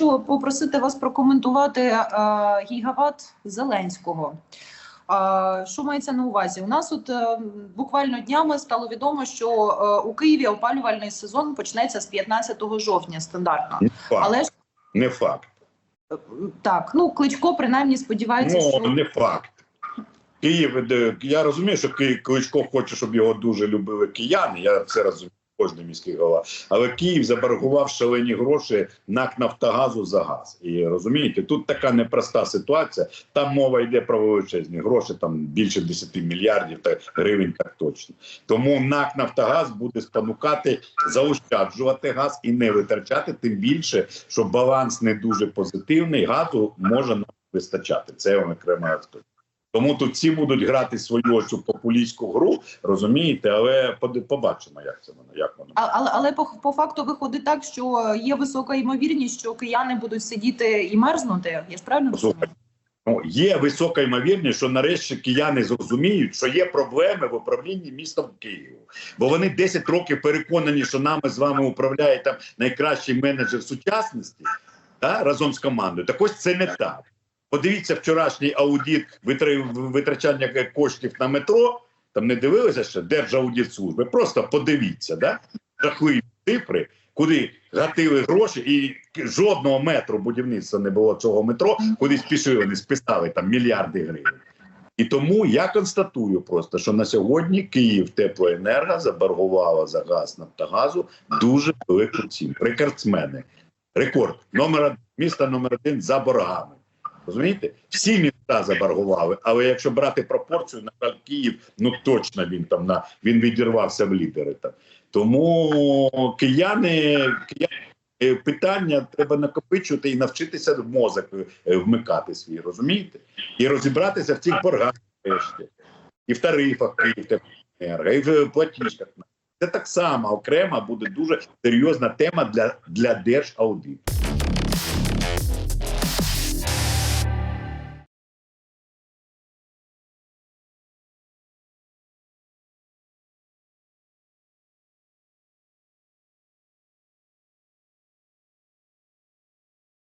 хочу попросити вас прокоментувати е, гігават Зеленського. Е, Що мається на увазі? У нас от е, буквально днями стало відомо, що у Києві опалювальний сезон почнеться з 15 жовтня стандартно. Не факт. Але ж Не факт. так, ну Кличко принаймні сподівається, Ну, що не факт. Київ, я розумію, що Кличко хоче, щоб його дуже любили кияни. Я це розумію, кожен міський голова. Але Київ заборгував шалені гроші НАК Нафтогазу за газ. І розумієте, тут така непроста ситуація. Там мова йде про величезні гроші, там більше 10 мільярдів та гривень, так точно. Тому НАК Нафтогаз буде спонукати заощаджувати газ і не витрачати, тим більше, що баланс не дуже позитивний. Газу може нам вистачати. Це я вам окремо скажу. Тому тут всі будуть грати свою цю популістську гру, розумієте, але побачимо, як це воно, як воно. Але, але по, по факту виходить так, що є висока ймовірність, що кияни будуть сидіти і мерзнути. Я ж правильно розумію? Ну, є висока ймовірність, що нарешті кияни зрозуміють, що є проблеми в управлінні містом Києву. Бо вони 10 років переконані, що нами з вами управляє там найкращий менеджер сучасності та, разом з командою. Так ось це не так. Подивіться вчорашній витра- витрачання коштів на метро. Там не дивилися ще Держаудитслужби. Просто подивіться, да? жахливі цифри, куди гатили гроші, і жодного метру будівництва не було цього метро, куди спішили, не списали там мільярди гривень. І тому я констатую просто, що на сьогодні Київ теплоенерго заборгувала за газ Нафтогазу дуже велику ціну. Рекордсмени. Рекорд. Номер місто номер один за боргами. Розумієте? Всі міста заборгували, але якщо брати пропорцію, на Київ, ну точно він там на він відірвався в лідери. Там. Тому кияни, кияни е, питання треба накопичувати і навчитися в мозок е, вмикати свій, розумієте? І розібратися в цих боргах врешті. І в тарифах Київ і в платіжках. Це так само окрема буде дуже серйозна тема для, для держаудиту.